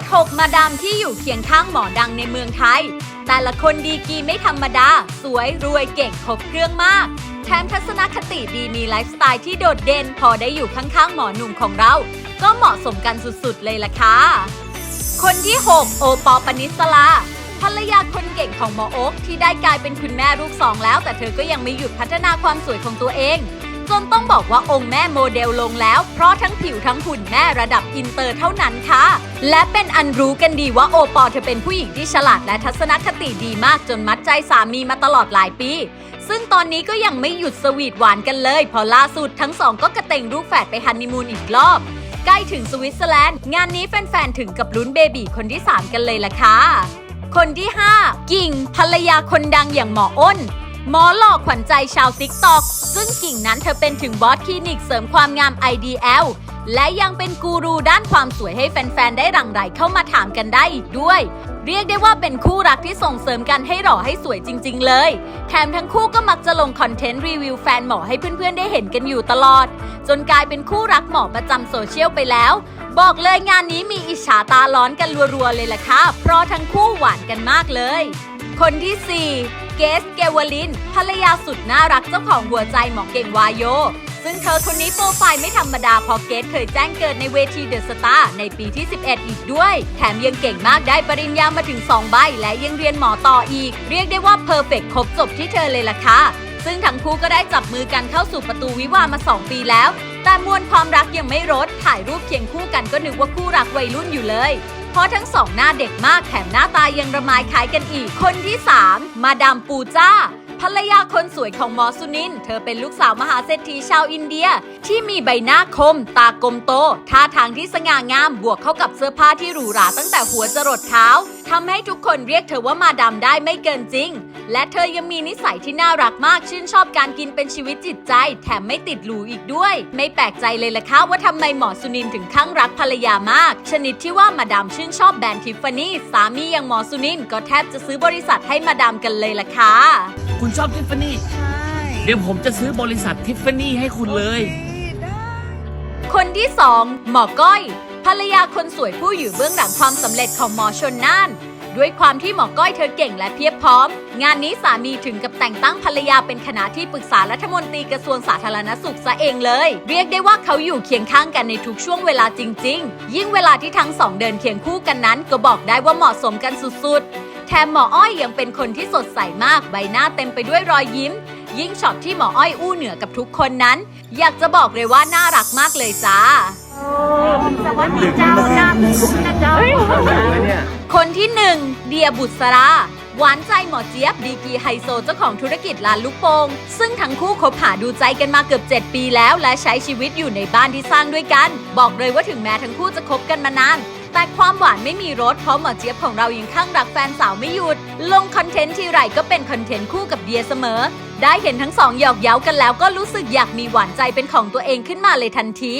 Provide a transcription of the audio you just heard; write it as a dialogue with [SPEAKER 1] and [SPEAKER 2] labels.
[SPEAKER 1] ด 6 มาดามที่อยู่เคียงข้างหมอดังในเมืองไทย แต่ละคนดีกีไม่ธรรมดา สวยรวยเก่งครบเครื่องมาก แถมทัศนคติดีมีไลฟ์สไตล์ที่โดดเด่น พอได้อยู่ข้างๆหมอหนุ่มของเรา ก็เหมาะสมกันสุดๆเลยล่ะค่ะ คนที่ 6 โอปอปนิสลาภรรยาคนเก่งของหมอโอ๊กที่ได้กลายเป็นคุณแม่ลูกสองแล้ว แต่เธอก็ยังไม่หยุดพัฒนาความสวยของตัวเอง จนต้องบอกว่าองค์แม่โมเดลลงแล้ว เพราะทั้งผิวทั้งหุ่นแม่ระดับอินเตอร์เท่านั้นค่ะ และเป็นอันรู้กันดีว่าโอปอล์เธอเป็นผู้หญิงที่ฉลาดและทัศนคติดีมากจนมัดใจสามีมาตลอดหลายปี ซึ่งตอนนี้ก็ยังไม่หยุดสวีทหวานกันเลย พอล่าสุดทั้งสองก็กระเตงลูกแฝดไปฮันนีมูนอีกรอบ ใกล้ถึงสวิตเซอร์แลนด์ งานนี้แฟนๆถึงกับลุ้นเบบีคนที่ 3 กันเลยล่ะค่ะคนที่ 5 กิ่งภรรยาคนดังอย่างหมออ้น หมอหลอกขวัญใจชาวติ๊กต็อกซึ่งกิ่งนั้นเธอเป็นถึงบอสคลินิกเสริมความงาม IDL และยังเป็นกูรูด้านความสวยให้แฟน ๆ ได้หลั่งไหลเข้ามาถามกันได้อีกด้วย เรียกได้ว่าเป็นคู่รักที่ส่งเสริมกันให้หล่อให้สวยจริง ๆ เลย แถมทั้งคู่ก็มักจะลงคอนเทนต์รีวิวแฟนหมอให้เพื่อน ๆ ได้เห็นกันอยู่ตลอด จนกลายเป็นคู่รักหมอประจำโซเชียลไปแล้ว บอกเลยงานนี้มีอิจฉาตาร้อนกันรัวๆเลยล่ะค่ะเพราะทั้งคู่หวานกันมากเลย คนที่ 4 เกสเกวลิน ภรรยาสุดน่ารักเจ้าของหัวใจหมอเก่งวายโย ซึ่งเธอคนนี้โปรไฟล์ไม่ธรรมดาเพอเกสเคยแจ้งเกิดในเวทีเดอะสตาร์ในปีที่ 11 อีกด้วย แถมยังเก่งมากได้ปริญญามาถึง 2 ใบ และยังเรียนหมอต่ออีก เรียกได้ว่าเพอร์เฟกครบจบที่เธอเลยล่ะค่ะซึ่งทั้งคู่ก็ได้จับมือกันเข้าสู่ประตูวิวามา 2 ปีแล้ว แต่มวลความรักยังไม่ลดถ่ายรูปเคียงคู่กันก็นึกว่าคู่รักวัยรุ่นอยู่เลย เพราะทั้งสองหน้าเด็กมากแถมหน้าตายังระมายคล้ายกันอีก คนที่ 3 มาดามปูจ้าภรรยาคน สวยของหมอสุนิน เธอเป็นลูกสาวมหาเศรษฐีชาวอินเดีย ที่มีใบหน้าคม ตากลมโต ท่าทางที่สง่างามบวกเข้ากับเสื้อผ้าที่หรูหราตั้งแต่หัวจรดเท้าทำให้ทุกคนเรียกเธอว่ามาดามได้ไม่เกินจริง และเธอยังมีนิสัยที่น่ารักมากชื่นชอบการกินเป็นชีวิตจิตใจ แถมไม่ติดหรูอีกด้วย ไม่แปลกใจเลยล่ะค่ะว่าทำไมหมอสุนินถึงข้างรักภรรยามาก ชนิดที่ว่ามาดามชื่นชอบแบรนด์ทิฟฟานี่สามีอย่างหมอสุนินก็แทบจะซื้อบริษัทให้มาดามกันเลยล่ะค่ะ
[SPEAKER 2] คุณชอบทิฟฟานี่ เดี๋ยวผมจะซื้อบริษัททิฟฟานี่ให้คุณเลย
[SPEAKER 1] คนที่2หมอก้อย ภรรยาคนสวยผู้อยู่เบื้องหลังความสำเร็จของหมอชนน่าน ด้วยความที่หมอก้อยเธอเก่งและเพียบพร้อม งานนี้สามีถึงกับแต่งตั้งภรรยาเป็นคณะที่ปรึกษารัฐมนตรีกระทรวงสาธารณสุขซะเองเลย เรียกได้ว่าเขาอยู่เคียงข้างกันในทุกช่วงเวลาจริง ๆ ยิ่งเวลาที่ทั้งสองเดินเคียงคู่กันนั้น ก็บอกได้ว่าเหมาะสมกันสุดๆแถมหมออ้อยยังเป็นคนที่สดใสมาก ใบหน้าเต็มไปด้วยรอยยิ้ม ยิ่งช็อตที่หมออ้อยอู้เหนือกับทุกคนนั้น อยากจะบอกเลยว่าน่ารักมากเลยจ้า
[SPEAKER 3] สวัสดีเจ้าจ้านะเจ้า
[SPEAKER 1] คนที่หนึ่งเดียบุษราหวานใจหมอเจี๊ยบดีกรีไฮโซเจ้าของธุรกิจร้านลูกโป่งซึ่งทั้งคู่คบหาดูใจกันมาเกือบ 7 ปีแล้ว และใช้ชีวิตอยู่ในบ้านที่สร้างด้วยกัน บอกเลยว่าถึงแม้ทั้งคู่จะคบกันมานาน แต่ความหวานไม่มีรสเพราะหมอเจี๊ยบของเรายังข้างรักแฟนสาวไม่หยุด ลงคอนเทนต์ทีไรก็เป็นคอนเทนต์คู่กับเดียเสมอ ได้เห็นทั้งสองหยอกเย้ากันแล้วก็รู้สึกอยากมีหวานใจเป็นของตัวเองขึ้นมาเลยทันที